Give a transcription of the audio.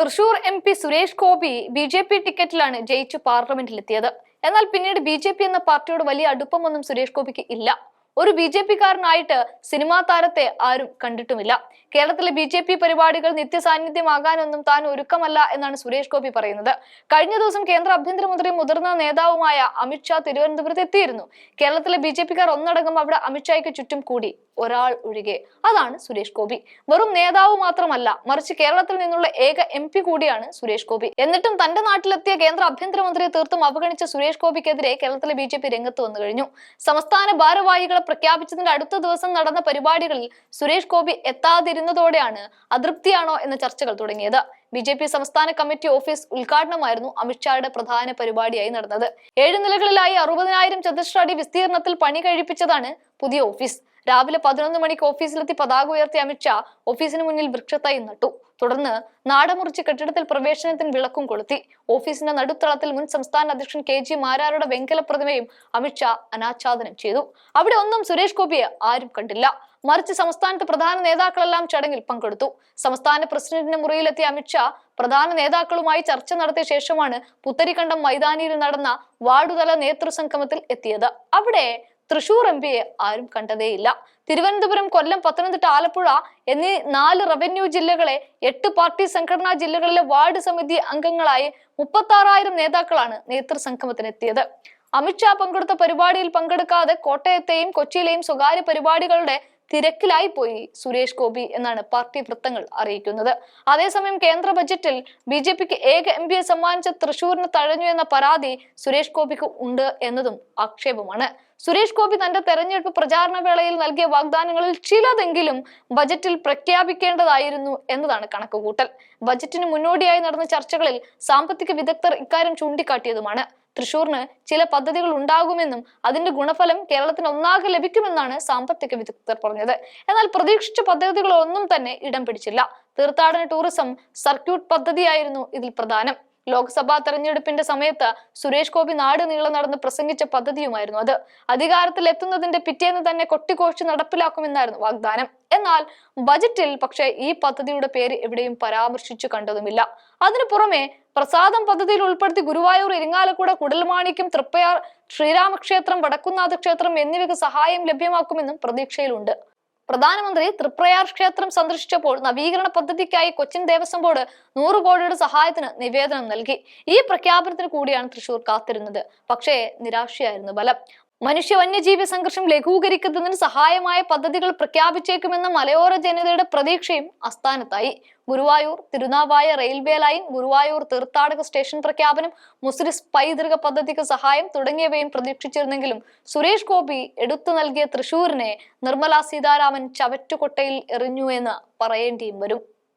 Thrissur M P Suresh Gopi B J P ടിക്കറ്റിലാണ് ജയിച്ചു പാർലമെന്റിലെത്തിയത്. എന്നാൽ പിന്നീട് ബി ജെ പി എന്ന പാർട്ടിയോട് വലിയ അടുപ്പമൊന്നും സുരേഷ് ഗോപിക്ക് ഇല്ല. ഒരു ബി ജെ പിക്കാരനായിട്ട് സിനിമാ താരത്തെ ആരും കണ്ടിട്ടുമില്ല. കേരളത്തിലെ ബി ജെ പി പരിപാടികൾ നിത്യസാന്നിധ്യമാകാനൊന്നും താൻ ഒരുക്കമല്ല എന്നാണ് സുരേഷ് ഗോപി പറയുന്നത്. കഴിഞ്ഞ ദിവസം കേന്ദ്ര ആഭ്യന്തരമന്ത്രിയും മുതിർന്ന നേതാവുമായ അമിത്ഷാ തിരുവനന്തപുരത്ത് എത്തിയിരുന്നു കേരളത്തിലെ ബി ജെ പിക്കാർ ഒന്നടങ്കം അവിടെ അമിത്ഷായ്ക്ക് ചുറ്റും കൂടി. ഒരാൾ ഒഴികെ. അതാണ് സുരേഷ് ഗോപി. വെറും നേതാവ് മാത്രമല്ല മറിച്ച് കേരളത്തിൽ നിന്നുള്ള ഏക എം പി കൂടിയാണ് സുരേഷ് ഗോപി. എന്നിട്ടും തന്റെ നാട്ടിലെത്തിയ കേന്ദ്ര ആഭ്യന്തരമന്ത്രിയെ തീർത്തും അവഗണിച്ച സുരേഷ് ഗോപിക്കെതിരെ കേരളത്തിലെ ബി ജെ പി രംഗത്ത് വന്നു കഴിഞ്ഞു. സംസ്ഥാന ഭാരവാഹികളെ പ്രഖ്യാപിച്ചതിന്റെ അടുത്ത ദിവസം നടന്ന പരിപാടികളിൽ സുരേഷ് ഗോപി എത്താതിരുന്നതോടെയാണ് അതൃപ്തിയാണോ എന്ന ചർച്ചകൾ തുടങ്ങിയത്. ബി ജെ പി സംസ്ഥാന കമ്മിറ്റി ഓഫീസ് ഉദ്ഘാടനമായിരുന്നു അമിത്ഷായുടെ പ്രധാന പരിപാടിയായി നടന്നത്. ഏഴ് നിലകളിലായി അറുപതിനായിരം ചതുശ്ര അടി വിസ്തീർണത്തിൽ പണി കഴിപ്പിച്ചതാണ് പുതിയ ഓഫീസ്. രാവിലെ പതിനൊന്ന് മണിക്ക് ഓഫീസിലെത്തി പതാക ഉയർത്തിയ അമിത്ഷാ ഓഫീസിന് മുന്നിൽ വൃക്ഷത്തായി നട്ടു. തുടർന്ന് നാടമുറിച്ച് കെട്ടിടത്തിൽ പ്രവേശനത്തിന് വിളക്കും കൊളുത്തി. ഓഫീസിന്റെ നടുത്തളത്തിൽ മുൻ സംസ്ഥാന അധ്യക്ഷൻ കെ ജി മാരാരുടെ വെങ്കല പ്രതിമയും അമിത്ഷാ അനാച്ഛാദനം ചെയ്തു. അവിടെ ഒന്നും സുരേഷ് ഗോപിയെ ആരും കണ്ടില്ല. മറിച്ച് സംസ്ഥാനത്ത് പ്രധാന നേതാക്കളെല്ലാം ചടങ്ങിൽ പങ്കെടുത്തു. സംസ്ഥാന പ്രസിഡന്റിന്റെ മുറിയിലെത്തിയ അമിത്ഷാ പ്രധാന നേതാക്കളുമായി ചർച്ച നടത്തിയ ശേഷമാണ് പുത്തരിക്കണ്ടം മൈതാനിയിൽ നടന്ന വാർഡുതല നേതൃസംഗമത്തിൽ എത്തിയത്. അവിടെ തൃശൂർ എം പിയെ ആരും കണ്ടതേയില്ല. തിരുവനന്തപുരം കൊല്ലം പത്തനംതിട്ട ആലപ്പുഴ എന്നീ നാല് റവന്യൂ ജില്ലകളെ എട്ട് പാർട്ടി സംഘടനാ ജില്ലകളിലെ വാർഡ് സമിതി അംഗങ്ങളായി മുപ്പത്തി ആറായിരം നേതാക്കളാണ് നേതൃസംഗമത്തിനെത്തിയത് അമിത്ഷാ പങ്കെടുത്ത പരിപാടിയിൽ പങ്കെടുക്കാതെ കോട്ടയത്തെയും കൊച്ചിയിലെയും സ്വകാര്യ പരിപാടികളുടെ തിരക്കിലായി പോയി സുരേഷ് ഗോപി എന്നാണ് പാർട്ടി വൃത്തങ്ങൾ അറിയിക്കുന്നത്. അതേസമയം കേന്ദ്ര ബജറ്റിൽ ബി ജെ പിക്ക് ഏക എം പിയെ സമ്മാനിച്ച തൃശൂരിന് തഴഞ്ഞു എന്ന പരാതി സുരേഷ് ഗോപിക്ക് ഉണ്ട് എന്നതും ആക്ഷേപമാണ്. സുരേഷ് ഗോപി തന്റെ തെരഞ്ഞെടുപ്പ് പ്രചാരണ വേളയിൽ നൽകിയ വാഗ്ദാനങ്ങളിൽ ചിലതെങ്കിലും ബജറ്റിൽ പ്രഖ്യാപിക്കേണ്ടതായിരുന്നു എന്നതാണ് കണക്കുകൂട്ടൽ. ബജറ്റിന് മുന്നോടിയായി നടന്ന ചർച്ചകളിൽ സാമ്പത്തിക വിദഗ്ധർ ഇക്കാര്യം ചൂണ്ടിക്കാട്ടിയതുമാണ്. തൃശൂരിന് ചില പദ്ധതികൾ ഉണ്ടാകുമെന്നും അതിന്റെ ഗുണഫലം കേരളത്തിന് ഒന്നാകെ ലഭിക്കുമെന്നാണ് സാമ്പത്തിക വിദഗ്ധർ പറഞ്ഞത്. എന്നാൽ പ്രതീക്ഷിച്ച പദ്ധതികളൊന്നും തന്നെ ഇടം പിടിച്ചില്ല. തീർത്ഥാടന ടൂറിസം സർക്യൂട്ട് പദ്ധതിയായിരുന്നു ഇതിൽ പ്രധാനം. ലോക്സഭാ തെരഞ്ഞെടുപ്പിന്റെ സമയത്ത് സുരേഷ് ഗോപി നാട് നീളം നടന്ന് പ്രസംഗിച്ച പദ്ധതിയുമായിരുന്നു അത്. അധികാരത്തിൽ എത്തുന്നതിന്റെ പിറ്റേന്ന് തന്നെ കൊട്ടിഘോഷിച്ച് നടപ്പിലാക്കുമെന്നായിരുന്നു വാഗ്ദാനം. എന്നാൽ ബജറ്റിൽ പക്ഷേ ഈ പദ്ധതിയുടെ പേര് എവിടെയും പരാമർശിച്ചു കണ്ടതുമില്ല. അതിനു പുറമെ പ്രസാദം പദ്ധതിയിൽ ഉൾപ്പെടുത്തി ഗുരുവായൂർ ഇരിങ്ങാലക്കുട കുടൽമാണിക്യം തൃപ്പയാർ ശ്രീരാമക്ഷേത്രം വടക്കുന്നാഥ ക്ഷേത്രം എന്നിവയ്ക്ക് സഹായം ലഭ്യമാക്കുമെന്നും പ്രതീക്ഷയിലുണ്ട്. പ്രധാനമന്ത്രി തൃപ്രയാർ ക്ഷേത്രം സന്ദർശിച്ചപ്പോൾ നവീകരണ പദ്ധതിക്കായി കൊച്ചിൻ ദേവസ്വം ബോർഡ് നൂറ് കോടിയുടെ സഹായത്തിന് നിവേദനം നൽകി. ഈ പ്രഖ്യാപനത്തിന് കൂടിയാണ് തൃശൂർ കാത്തിരുന്നത്. പക്ഷേ നിരാശയായിരുന്നു ബലം. മനുഷ്യ വന്യജീവി സംഘർഷം ലഘൂകരിക്കുന്നതിന് സഹായമായ പദ്ധതികൾ പ്രഖ്യാപിച്ചേക്കുമെന്ന മലയോര ജനതയുടെ പ്രതീക്ഷയും അസ്ഥാനത്തായി ഗുരുവായൂർ തിരുനാവായ റെയിൽവേ ലൈൻ ഗുരുവായൂർ തീർത്ഥാടക സ്റ്റേഷൻ പ്രഖ്യാപനം മുസ്ലിസ് പൈതൃക പദ്ധതിക്ക് സഹായം തുടങ്ങിയവയും പ്രതീക്ഷിച്ചിരുന്നെങ്കിലും സുരേഷ് ഗോപി എടുത്തു നൽകിയ തൃശൂരിനെ നിർമ്മലാ സീതാരാമൻ ചവറ്റുകൊട്ടയിൽ എറിഞ്ഞു എന്ന് പറയേണ്ടിയും വരും.